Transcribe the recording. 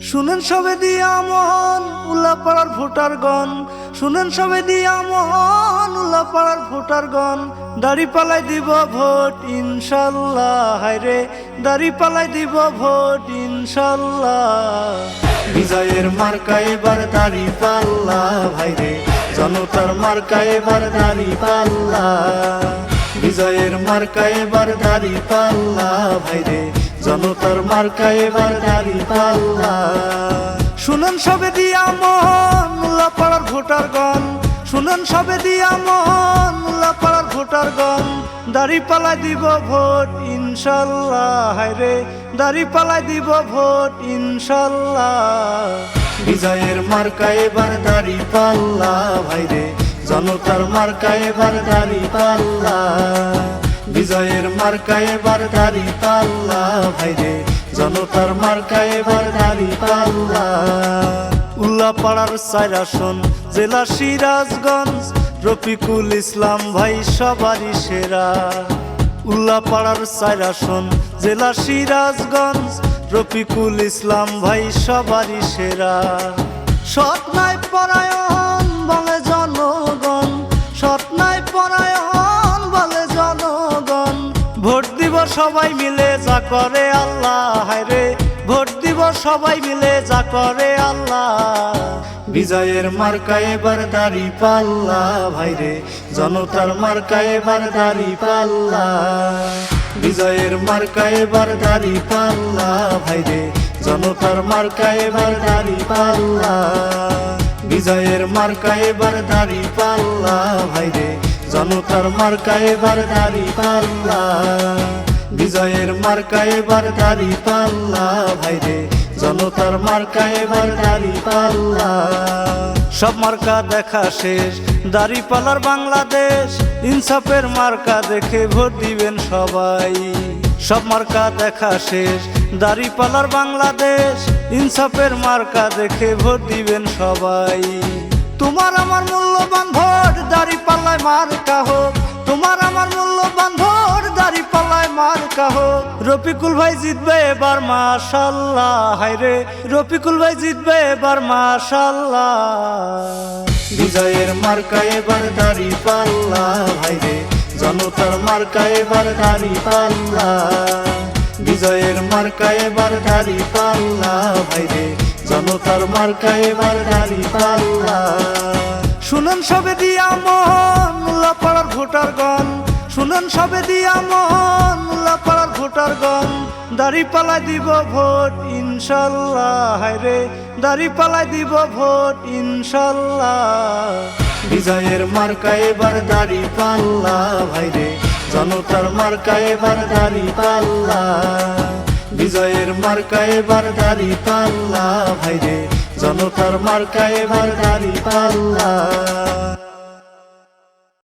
শুনেন সবে দিয়া মন উল্লাপাড়ার ভোটার গণ শুনেন সবে দিয়া মন উল্লাপাড়ার ভোটার গণ দাড়ি পালাই দিব ভোট ইনশাল্লাহ, হায়রে, দাড়ি পালাই দিব ভোট ইনশাল্লাহ। বিজয়ের মার্কা এবার দাড়ি পাল্লা ভাইরে জনতার মার্কা এবার দাড়ি পাল্লা। বিজয়ের মার্কা এবার দাড়ি পাল্লা ভাইরে জনতার মার্কা এবার দাড়ি পাল্লা। শুনেন সবে দিয়া মন মুল্লাপাড়ার ভোটার গণ। শুনেন সবে দিয়া মন মুল্লাপাড়ার ভোটার গণ। দাড়ি পালাই দিব ভোট, ইনশাল্লাহ। হায়রে, দাড়ি পালাই দিব ভোট, ইনশাল্লাহ। বিজয়ের মার্কা এবার দাড়ি পাল্লা। ভাইরে জনতার মার্কা এবার দাড়ি পাল্লা। বিজয়ের মার্কা এবার দাড়ি পাল্লা, ভাইরে। জনতার মার্কা এবার দাড়ি পাল্লা। উল্লাপাড়ার সাইরাসন জেলা সিরাজগঞ্জ। রফিকুল ইসলাম ভাই সবারই সেরা। উল্লাপাড়ার সাইরাসন জেলা সিরাজগঞ্জ। রফিকুল ইসলাম ভাই সবারই সেরা। সৎ নাই পরায়ণ সবাই মিলে যা করে আল্লাহ রে। ভোট দিব সবাই মিলে যা করে আল্লাহ। বিজয়ের মার্কা এবার দাড়ি পাল্লা ভাইরে জনতার মার্কা এবার দাড়ি পাল্লা। বিজয়ের মার্কা এবার দাড়ি পাল্লা ভাইরে জনতার মার্কা এবার দাড়ি পাল্লা। বিজয়ের মার্কা এবার দাড়ি পাল্লা ভাইরে জনতার মার্কা এবার দাড়ি পাল্লা। বিজয়ের মার্কা এবার দাড়ি পাল্লা, ভাইরে। জনতার মার্কা এবার দাড়ি পাল্লা। সব মার্কা দেখা শেষ, দাড়ি পালার বাংলাদেশ। ইনসাফের মার্কা দেখে ভোট দিবেন সবাই। সব মার্কা দেখা শেষ, দাড়ি পালার বাংলাদেশ। ইনসাফের মার্কা দেখে ভোট দিবেন সবাই। তোমার আমার মূল্যবান ভোট, দাড়ি পাল্লায় মার্কা মার্কা হোক রফিকুল ভাই জিতবে এবার, মাশাল্লাহ। হায়রে, রফিকুল ভাই জিতবে এবার, মাশাল্লাহ। বিজয়ের মার্কা এবার দাড়ি পাল্লা। ভাইরে জনতার মার্কা এবার দাড়ি পাল্লা। বিজয়ের মার্কা এবার দাড়ি পাল্লা। ভাইরে জনতার মার্কা এবার দাড়ি পাল্লা। শুনেন সবে দিয়া মন মুল্লাপাড়ার ভোটার গণ শুনেন সবে দিয়া গণ দাড়ি পালাই দিব ভোট, ইনশাল্লাহ। হায়রে দাড়ি পালাই দিব ভোট, ইনশাল্লাহ। বিজয়ের মার্কা এবার দাড়ি পাল্লা ভাইরে জনতার মার্কা এবার দাড়ি পাল্লা বিজয়ের মার্কা এবার দাড়ি পাল্লা ভাইরে জনতার মার্কা এবার দাড়ি পাল্লা